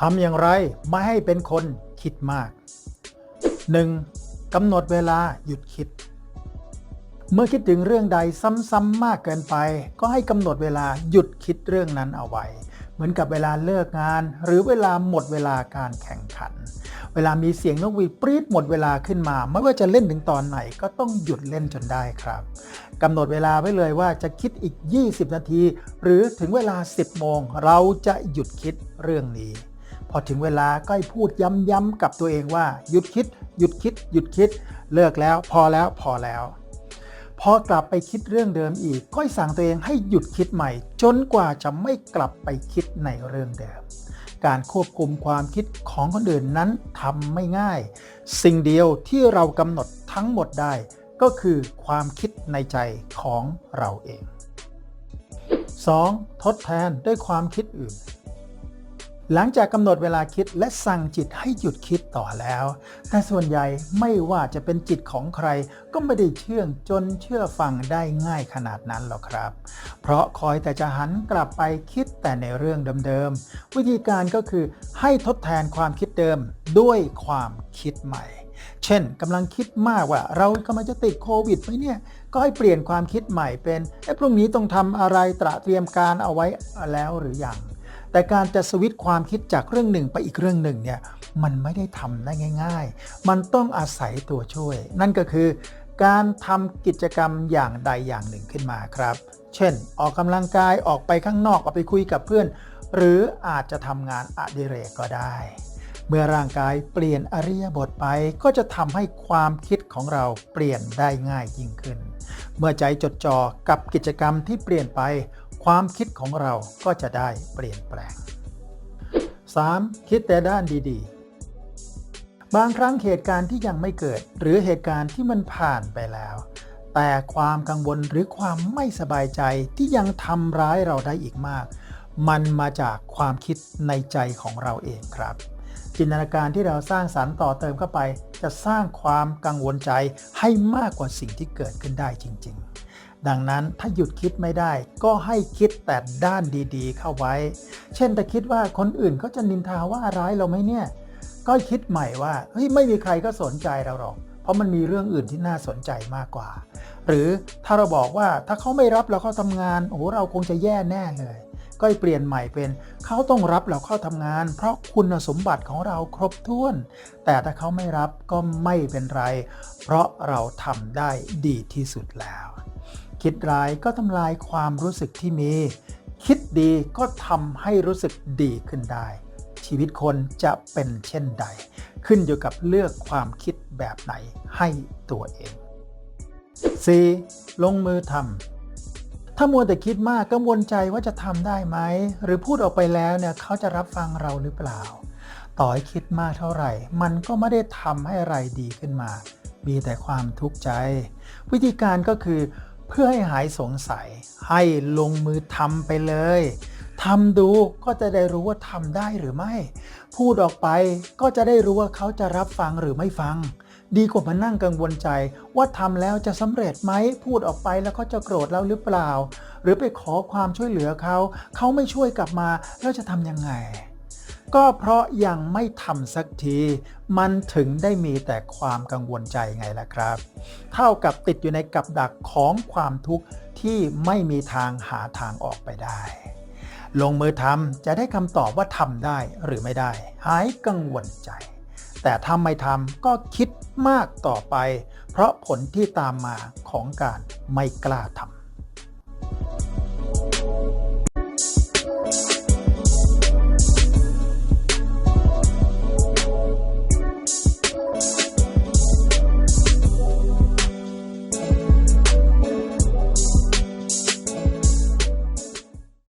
ทำอย่างไรไม่ให้เป็นคนคิดมาก 1. กำหนดเวลาหยุดคิด เมื่อคิดถึงเรื่องใดซ้ำๆมากเกินไป ก็ให้กำหนดเวลาหยุดคิดเรื่องนั้นเอาไว้ เหมือนกับเวลาเลิกงาน หรือเวลาหมดเวลาการแข่งขัน เวลามีเสียงนกหวีดปรี๊ดหมดเวลาขึ้นมา ไม่ว่าจะเล่นถึงตอนไหนก็ต้องหยุดเล่นจนได้ครับกำหนดเวลาไว้เลยว่าจะคิดอีก 20 นาที หรือถึงเวลา 10 โมง เราจะหยุดคิดเรื่องนี้ พอถึงเวลาก็พูดย้ำๆกับตัวเองว่า หยุดคิด หยุดคิด หยุดคิด เลิกแล้ว พอแล้วพอแล้ว พอกลับไปคิดเรื่องเดิมอีก ก็สั่งตัวเองให้หยุดคิดใหม่ จนกว่าจะไม่กลับไปคิดในเรื่องเดิม การควบคุมความคิดของคนอื่นนั้นทำไม่ง่าย สิ่งเดียวที่เรากำหนดทั้งหมดได้ ก็คือความคิดในใจของเราเอง 2. ทดแทนด้วยความคิดอื่น หลังจากกำหนดเวลาคิดและสั่งจิตให้หยุดคิดต่อแล้ว แต่ส่วนใหญ่ไม่ว่าจะเป็นจิตของใครก็ไม่ได้เชื่องจนเชื่อฟังได้ง่ายขนาดนั้นหรอกครับ เพราะคอยแต่จะหันกลับไปคิดแต่ในเรื่องเดิมๆ วิธีการก็คือให้ทดแทนความคิดเดิมด้วยความคิดใหม่ เช่นกำลังคิดมากว่าเรากำลังจะติดโควิดไหมเนี่ยก็ให้เปลี่ยนความคิดใหม่เป็นไอ้พรุ่งนี้ต้องทำอะไรตระเตรียมการเอาไว้แล้วหรือยัง แต่การจะสวิตช์ความคิดจากเรื่องหนึ่งไปอีกเรื่องหนึ่งเนี่ยมันไม่ได้ทำได้ง่าย ๆ มันต้องอาศัยตัวช่วย นั่นก็คือการทำกิจกรรมอย่างใดอย่างหนึ่งขึ้นมาครับ เช่น ออกกำลังกายออกไปข้างนอกออกไปคุยกับเพื่อน หรืออาจจะทำงานอดิเรกก็ได้ เมื่อร่างกายเปลี่ยนอริยบทไปก็จะทำให้ความคิดของเราเปลี่ยนได้ง่ายยิ่งขึ้น เมื่อใจจดจ่อกับกิจกรรมที่เปลี่ยนไป ความคิดของเราก็จะได้เปลี่ยนแปลง 3. คิดแต่ด้านดีๆ บางครั้งเหตุการณ์ที่ยังไม่เกิด หรือเหตุการณ์ที่มันผ่านไปแล้ว แต่ความกังวลหรือความไม่สบายใจที่ยังทำร้ายเราได้อีกมาก มันมาจากความคิดในใจของเราเองครับ จินตนาการที่เราสร้างสรรค์ต่อเติมเข้าไป จะสร้างความกังวลใจให้มากกว่าสิ่งที่เกิดขึ้นได้จริง ๆ ดังนั้นถ้าหยุดคิดไม่ได้ ก็ให้คิดแต่ด้านดีๆ เข้าไว้ เช่นแต่คิดว่าคนอื่นเขาจะนินทาว่าร้ายเราไหมเนี่ย ก็คิดใหม่ว่าเฮ้ยไม่มีใครก็สนใจเราหรอก เพราะมันมีเรื่องอื่นที่น่าสนใจมากกว่า หรือถ้าเราบอกว่าถ้าเขาไม่รับเราเข้าทำงานโอ้โหเราคงจะแย่แน่เลย ก็เปลี่ยนใหม่เป็น เขาต้องรับเราเข้าทำงาน เพราะคุณสมบัติของเราครบถ้วน แต่ถ้าเขาไม่รับก็ไม่เป็นไร เพราะเราทำได้ดีที่สุดแล้ว คิดร้ายก็ทำลายความรู้สึกที่มี คิดดีก็ทำให้รู้สึกดีขึ้นได้ ชีวิตคนจะเป็นเช่นใด ขึ้นอยู่กับเลือกความคิดแบบไหนให้ตัวเอง 4. ลงมือทำ ถ้ามัวแต่คิดมากกังวลใจว่าจะทำได้ไหม หรือพูดออกไปแล้วเนี่ยเขาจะรับฟังเราหรือเปล่า ต่อให้คิดมากเท่าไหร่ มันก็ไม่ได้ทำให้อะไรดีขึ้นมา มีแต่ความทุกข์ใจ วิธีการก็คือ เพื่อให้หายสงสัย ให้ลงมือทำไปเลยทำดูก็จะได้รู้ว่าทำได้หรือไม่ พูดออกไปก็จะได้รู้ว่าเขาจะรับฟังหรือไม่ฟัง ดีกว่ามานั่งกังวลใจ ว่าทำแล้วจะสำเร็จไหมพูดออกไปแล้วเขาจะโกรธเราหรือเปล่า หรือไปขอความช่วยเหลือเขาเขาไม่ช่วยกลับมาแล้วจะทำยังไง ก็เพราะยังไม่ทำสักที มันถึงได้มีแต่ความกังวลใจไงล่ะครับ เท่ากับติดอยู่ในกับดักของความทุกข์ที่ไม่มีทางหาทางออกไปได้ลงมือทำจะได้คำตอบว่าทำได้หรือไม่ได้ หายกังวลใจ แต่ถ้าไม่ทำก็คิดมากต่อไป เพราะผลที่ตามมาของการไม่กล้าทำ